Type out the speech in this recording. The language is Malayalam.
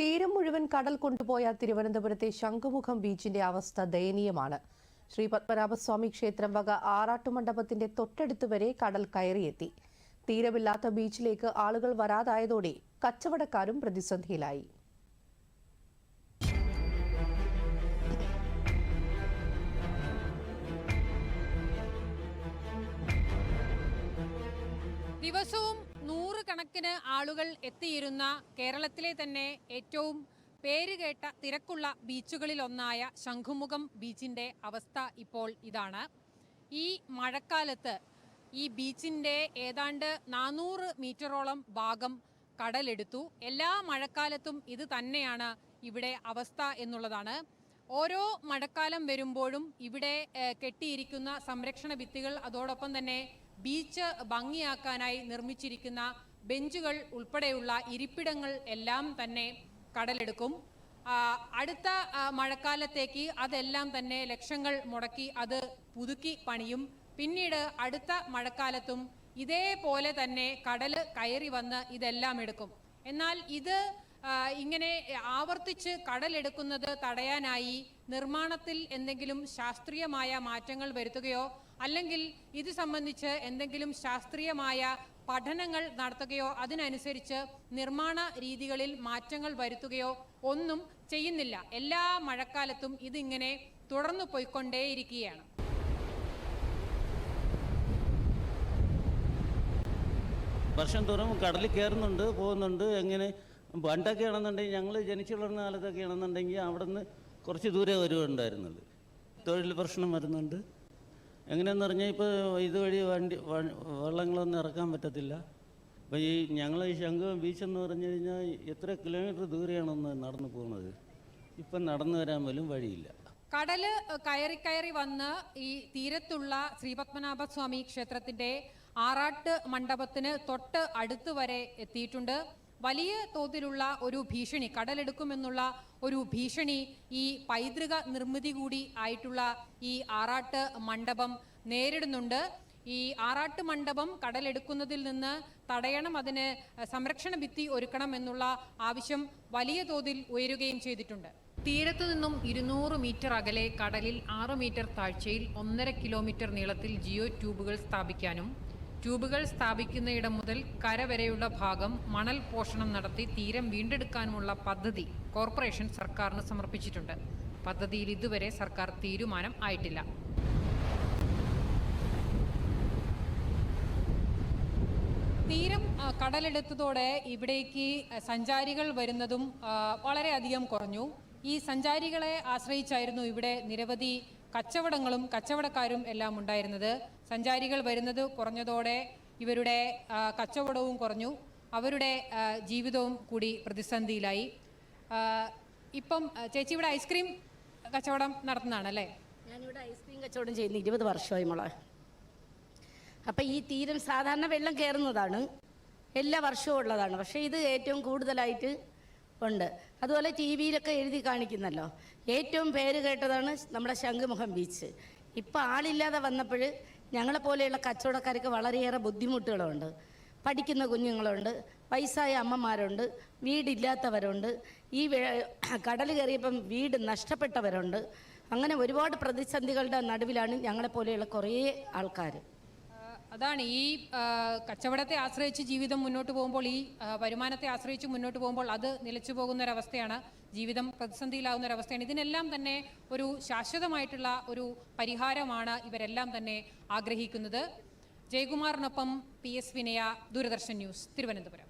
തീരം മുഴുവൻ കടൽ കൊണ്ടുപോയ തിരുവനന്തപുരത്തെ ശംഖുമുഖം ബീച്ചിന്റെ അവസ്ഥ ദയനീയമാണ്. ശ്രീ പത്മനാഭസ്വാമി ക്ഷേത്രം വക ആറാട്ടുമണ്ഡപത്തിന്റെ തൊട്ടടുത്ത് വരെ കടൽ കയറിയെത്തി. തീരമില്ലാത്ത ബീച്ചിലേക്ക് ആളുകൾ വരാതായതോടെ കച്ചവടക്കാരും പ്രതിസന്ധിയിലായി. ദിവസവും നൂറുകണക്കിന് ആളുകൾ എത്തിയിരുന്ന കേരളത്തിലെ തന്നെ ഏറ്റവും പേരുകേട്ട തിരക്കുള്ള ബീച്ചുകളിലൊന്നായ ശംഖുമുഖം ബീച്ചിന്റെ അവസ്ഥ ഇപ്പോൾ ഇതാണ്. ഈ മഴക്കാലത്ത് ഈ ബീച്ചിന്റെ ഏതാണ്ട് നാനൂറ് മീറ്ററോളം ഭാഗം കടലെടുത്തു. എല്ലാ മഴക്കാലത്തും ഇത് തന്നെയാണ് ഇവിടെ അവസ്ഥ എന്നുള്ളതാണ്. ഓരോ മഴക്കാലം വരുമ്പോഴും ഇവിടെ കെട്ടിയിരിക്കുന്ന സംരക്ഷണ ഭിത്തികൾ അതോടൊപ്പം തന്നെ ബീച്ച് ഭംഗിയാക്കാനായി നിർമ്മിച്ചിരിക്കുന്ന ബെഞ്ചുകൾ ഉൾപ്പെടെയുള്ള ഇരിപ്പിടങ്ങൾ എല്ലാം തന്നെ കടലെടുക്കും. അടുത്ത മഴക്കാലത്തേക്ക് അതെല്ലാം തന്നെ ലക്ഷങ്ങൾ മുടക്കി അത് പുതുക്കി പണിയും. പിന്നീട് അടുത്ത മഴക്കാലത്തും ഇതേപോലെ തന്നെ കടൽ കയറി വന്ന് ഇതെല്ലാം എടുക്കും. എന്നാൽ ഇത് ഇങ്ങനെ ആവർത്തിച്ച് കടലെടുക്കുന്നത് തടയാനായി നിർമ്മാണത്തിൽ എന്തെങ്കിലും ശാസ്ത്രീയമായ മാറ്റങ്ങൾ വരുത്തുകയോ അല്ലെങ്കിൽ ഇത് സംബന്ധിച്ച് എന്തെങ്കിലും ശാസ്ത്രീയമായ പഠനങ്ങൾ നടത്തുകയോ അതിനനുസരിച്ച് നിർമ്മാണ രീതികളിൽ മാറ്റങ്ങൾ വരുത്തുകയോ ഒന്നും ചെയ്യുന്നില്ല. എല്ലാ മഴക്കാലത്തും ഇതിങ്ങനെ തുടർന്നു പോയിക്കൊണ്ടേയിരിക്കുകയാണ്. വർഷം തോറും കടലിൽ കയറുന്നുണ്ട് പോകുന്നുണ്ട് എങ്ങനെ പണ്ടൊക്കെ ആണെന്നുണ്ടെങ്കിൽ ഞങ്ങൾ ജനിച്ചു വളർന്ന കാലത്തൊക്കെ ആണെന്നുണ്ടെങ്കിൽ അവിടെ നിന്ന് കുറച്ച് ദൂരെ വരുവുണ്ടായിരുന്നത് തൊഴിൽ പ്രശ്നം വരുന്നുണ്ട്. എങ്ങനെയെന്ന് പറഞ്ഞാൽ ഇപ്പോൾ ഇതുവഴി വണ്ടി വള്ളങ്ങളൊന്നും ഇറക്കാൻ പറ്റത്തില്ല. അപ്പോൾ ഈ ഞങ്ങൾ ഈ ശംഖുവം ബീച്ച് എന്ന് പറഞ്ഞു കഴിഞ്ഞാൽ എത്ര കിലോമീറ്റർ ദൂരെയാണെന്ന് നടന്നു പോകുന്നത് ഇപ്പം നടന്നു വരാൻ പോലും വഴിയില്ല. കടൽ കയറി കയറി വന്ന് ഈ തീരത്തുള്ള ശ്രീപത്മനാഭ സ്വാമി ക്ഷേത്രത്തിന്റെ ആറാട്ട് മണ്ഡപത്തിന് തൊട്ട് അടുത്ത് വരെ എത്തിയിട്ടുണ്ട്. വലിയ തോതിലുള്ള ഒരു ഭീഷണി കടലെടുക്കുമെന്നുള്ള ഒരു ഭീഷണി ഈ പൈതൃക നിർമ്മിതി കൂടി ആയിട്ടുള്ള ഈ ആറാട്ട് മണ്ഡപം നേരിടുന്നുണ്ട്. ഈ ആറാട്ട് മണ്ഡപം കടലെടുക്കുന്നതിൽ നിന്ന് തടയണം അതിന് സംരക്ഷണ ഭിത്തി ഒരുക്കണം എന്നുള്ള ആവശ്യം വലിയ തോതിൽ ഉയരുകയും ചെയ്തിട്ടുണ്ട്. തീരത്തു നിന്നും ഇരുന്നൂറ് മീറ്റർ അകലെ കടലിൽ ആറ് മീറ്റർ താഴ്ചയിൽ ഒന്നര കിലോമീറ്റർ നീളത്തിൽ ജിയോ ട്യൂബുകൾ സ്ഥാപിക്കാനും ട്യൂബുകൾ സ്ഥാപിക്കുന്നയിടം മുതൽ കര വരെയുള്ള ഭാഗം മണൽ പോഷണം നടത്തി തീരം വീണ്ടെടുക്കാനുമുള്ള പദ്ധതി കോർപ്പറേഷൻ സർക്കാരിന് സമർപ്പിച്ചിട്ടുണ്ട്. പദ്ധതിയിൽ ഇതുവരെ സർക്കാർ തീരുമാനം ആയിട്ടില്ല. തീരം കടലെടുത്തതോടെ ഇവിടേക്ക് സഞ്ചാരികൾ വരുന്നതും വളരെയധികം കുറഞ്ഞു. ഈ സഞ്ചാരികളെ ആശ്രയിച്ചായിരുന്നു ഇവിടെ നിരവധി കച്ചവടങ്ങളും കച്ചവടക്കാരും എല്ലാം ഉണ്ടായിരുന്നത്. സഞ്ചാരികൾ വരുന്നത് കുറഞ്ഞതോടെ ഇവരുടെ കച്ചവടവും കുറഞ്ഞു. അവരുടെ ജീവിതവും കൂടി പ്രതിസന്ധിയിലായി. ഇപ്പം ചേച്ചി ഇവിടെ ഐസ്ക്രീം കച്ചവടം നടത്തുന്നതാണല്ലേ? ഞാനിവിടെ ഐസ്ക്രീം കച്ചവടം ചെയ്യുന്ന ഇരുപത് വർഷമായി മോളെ. അപ്പം ഈ തീരം സാധാരണ വെള്ളം കയറുന്നതാണ്. എല്ലാ വർഷവും ഉള്ളതാണ്. പക്ഷേ ഇത് ഏറ്റവും കൂടുതലായിട്ട് ഉണ്ട്. അതുപോലെ ടി വിയിലൊക്കെ എഴുതി കാണിക്കുന്നല്ലോ. ഏറ്റവും പേര് കേട്ടതാണ് നമ്മുടെ ശംഖുമുഖം ബീച്ച്. ഇപ്പം ആളില്ലാതെ വന്നപ്പോൾ ഞങ്ങളെപ്പോലെയുള്ള കച്ചവടക്കാർക്ക് വളരെയേറെ ബുദ്ധിമുട്ടുകളുണ്ട്. പഠിക്കുന്ന കുഞ്ഞുങ്ങളുണ്ട് വയസ്സായ അമ്മമാരുണ്ട് വീടില്ലാത്തവരുണ്ട്. ഈ കടൽ കയറിയപ്പം വീട് നഷ്ടപ്പെട്ടവരുണ്ട്. അങ്ങനെ ഒരുപാട് പ്രതിസന്ധികളുടെ നടുവിലാണ് ഞങ്ങളെപ്പോലെയുള്ള കുറേ ആൾക്കാർ അതാണ് ഈ കച്ചവടത്തെ ആശ്രയിച്ച് ജീവിതം മുന്നോട്ട് പോകുമ്പോൾ ഈ വരുമാനത്തെ ആശ്രയിച്ച് മുന്നോട്ട് പോകുമ്പോൾ അത് നിലച്ചു പോകുന്ന ഒരവസ്ഥയാണ് ജീവിതം പ്രതിസന്ധിയിലാവുന്ന ഒരവസ്ഥയാണ് ഇതിനെല്ലാം തന്നെ ഒരു ശാശ്വതമായിട്ടുള്ള ഒരു പരിഹാരമാണ് ഇവരെല്ലാം തന്നെ ആഗ്രഹിക്കുന്നത്. ജയകുമാറിനൊപ്പം പി എസ് വിനയ ദൂരദർശൻ ന്യൂസ് തിരുവനന്തപുരം.